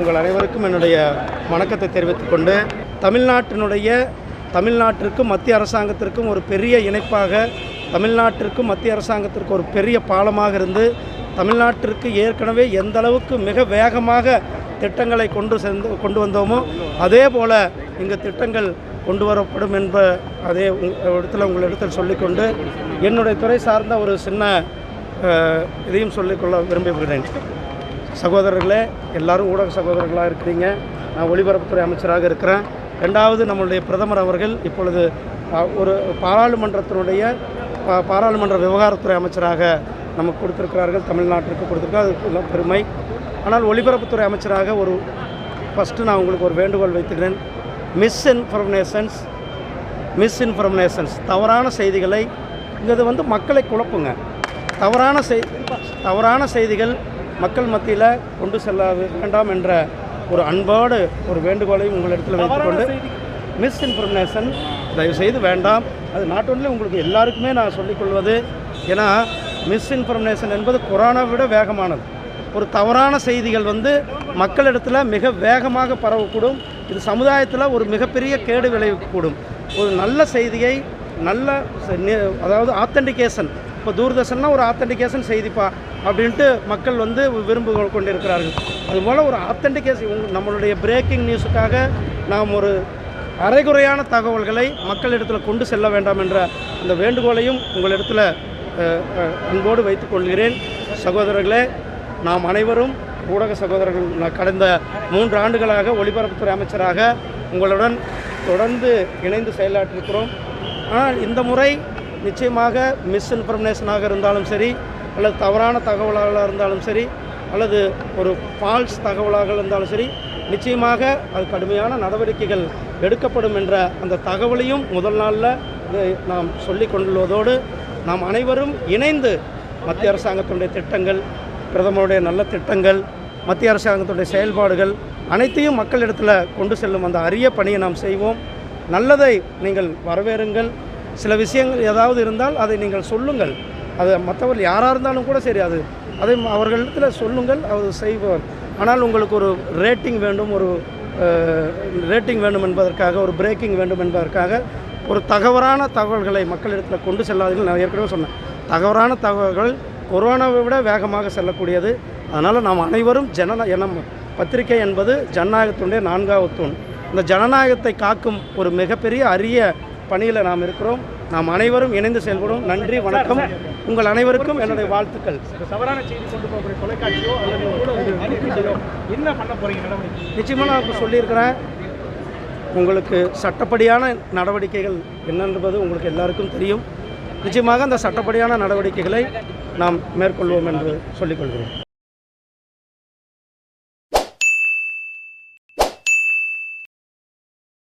உங்கள் அனைவருக்கும் என்னுடைய வணக்கத்தை தெரிவித்துக் கொண்டு தமிழ்நாட்டினுடைய தமிழ்நாட்டிற்கும் மத்திய அரசாங்கத்திற்கும் ஒரு பெரிய இணைப்பாக தமிழ்நாட்டிற்கும் மத்திய அரசாங்கத்திற்கு ஒரு பெரிய பாலமாக இருந்து தமிழ்நாட்டிற்கு ஏற்கனவே எந்த அளவுக்கு மிக வேகமாக திட்டங்களை கொண்டு சென்று கொண்டு வந்தோமோ அதே போல் இங்கு திட்டங்கள் கொண்டு வரப்படும் என்ப அதே உங்க- இடத்துல உங்களிடத்தில் சொல்லிக்கொண்டு என்னுடைய துறை சார்ந்த ஒரு சின்ன இதையும் சொல்லிக்கொள்ள விரும்புகிறேன். சகோதரர்களே எல்லாரும் ஊடக சகோதரர்களாக இருக்கிறீங்க. நான் ஒலிபரப்புத்துறை அமைச்சராக இருக்கிறேன். ரெண்டாவது நம்மளுடைய பிரதமர் அவர்கள் இப்பொழுது ஒரு பாராளுமன்றத்தினுடைய பாராளுமன்ற விவகாரத்துறை அமைச்சராக நமக்கு கொடுத்துருக்கிறார்கள். தமிழ்நாட்டிற்கு கொடுத்துருக்கோம் அது எல்லாம் பெருமை. ஆனால் ஒலிபரப்புத்துறை அமைச்சராக ஒரு ஃபஸ்ட்டு நான் உங்களுக்கு ஒரு வேண்டுகோள் வைத்துக்கிறேன். மிஸ் இன்ஃபர்மேஷன்ஸ் மிஸ் இன்ஃபர்மேஷன்ஸ் தவறான செய்திகளை இது வந்து மக்களை குழப்புங்க. தவறான செய் தவறான செய்திகள் மக்கள் மத்தியில் கொண்டு செல்ல வேண்டாம் என்ற ஒரு அன்போடு ஒரு வேண்டுகோளையும் உங்களிடத்தில் வைத்துக்கொண்டு மிஸ் இன்ஃபர்மேஷன் தயவுசெய்து வேண்டாம். அது நாட் ஒன்லி உங்களுக்கு எல்லாருக்குமே நான் சொல்லிக்கொள்வது ஏன்னா மிஸ் இன்ஃபர்மேஷன் என்பது கொரோனா விட வேகமானது. ஒரு தவறான செய்திகள் வந்து மக்களிடத்தில் மிக வேகமாக பரவக்கூடும். இது சமுதாயத்தில் ஒரு மிகப்பெரிய கேடு விளைவிக்கக்கூடும். ஒரு நல்ல செய்தியை நல்ல அதாவது ஆத்தென்டிகேஷன் இப்போ தூர்தர்ஷன்னா ஒரு ஆத்தென்டிகேஷன் செய்திப்பா அப்படின்ட்டு மக்கள் வந்து விரும்பு கொண்டிருக்கிறார்கள். அதுபோல் ஒரு ஆத்தென்டிகேஷன் நம்மளுடைய பிரேக்கிங் நியூஸுக்காக நாம் ஒரு அரைகுறையான தகவல்களை மக்களிடத்தில் கொண்டு செல்ல வேண்டாம் என்ற அந்த வேண்டுகோளையும் உங்களிடத்தில் அன்போடு வைத்துக் கொள்கிறேன். சகோதரர்களே நாம் அனைவரும் ஊடக சகோதரர்கள் நான் கடந்த மூன்று ஆண்டுகளாக ஒலிபரப்புத்துறை அமைச்சராக உங்களுடன் தொடர்ந்து இணைந்து செயலாற்றிருக்கிறோம். ஆனால் இந்த முறை நிச்சயமாக மிஸ்இன்ஃபர்மேஷனாக இருந்தாலும் சரி அல்லது தவறான தகவலாக இருந்தாலும் சரி அல்லது ஒரு ஃபால்ஸ் தகவலாக இருந்தாலும் சரி நிச்சயமாக அது கடுமையான நடவடிக்கைகள் எடுக்கப்படும் என்ற அந்த தகவலையும் முதல் நாளில் நாம் சொல்லி கொண்டுள்ளதோடு நாம் அனைவரும் இணைந்து மத்திய அரசாங்கத்தினுடைய திட்டங்கள் பிரதமருடைய நல்ல திட்டங்கள் மத்திய அரசாங்கத்துடைய செயல்பாடுகள் அனைத்தையும் மக்களிடத்தில் கொண்டு செல்லும் அந்த அரிய பணியை நாம் செய்வோம். நல்லதை நீங்கள் வரவேறுங்கள். சில விஷயங்கள் ஏதாவது இருந்தால் அதை நீங்கள் சொல்லுங்கள். அது மற்றவர்கள் யாராக இருந்தாலும் கூட சரி அது அதை அவர்களிடத்தில் சொல்லுங்கள் அவர் செய்வார். ஆனால் உங்களுக்கு ஒரு ரேட்டிங் வேண்டும் ஒரு ரேட்டிங் வேண்டும் என்பதற்காக ஒரு பிரேக்கிங் வேண்டும் என்பதற்காக ஒரு தகவலான தகவல்களை மக்களிடத்தில் கொண்டு செல்லாதீர்கள். நான் ஏற்கனவே சொன்னேன். தகவலான தகவல்கள் கொரோனாவை விட வேகமாக செல்லக்கூடியது. அதனால் நாம் அனைவரும் ஜன எனம் பத்திரிகை என்பது ஜனநாயகத்தினுடைய நான்காவது தூண். இந்த ஜனநாயகத்தை காக்கும் ஒரு மிகப்பெரிய அரிய பணியில் நாம் இருக்கிறோம். நாம் அனைவரும் இணைந்து செயல்படும் நன்றி வணக்கம். உங்கள் அனைவருக்கும் என்னுடைய வாழ்த்துக்கள். தவறான செய்தி கொண்டு போகக்கூடிய தொலைக்காட்சியோ அல்லது என்ன பண்ண போறீங்க நடவடிக்கை? நிச்சயமாக நான் இப்போ சொல்லியிருக்கிறேன். உங்களுக்கு சட்டப்படியான நடவடிக்கைகள் என்னென்பது உங்களுக்கு எல்லாருக்கும் தெரியும். நிச்சயமாக அந்த சட்டப்படியான நடவடிக்கைகளை நாம் மேற்கொள்வோம் என்று சொல்லிக்கொள்கிறேன்.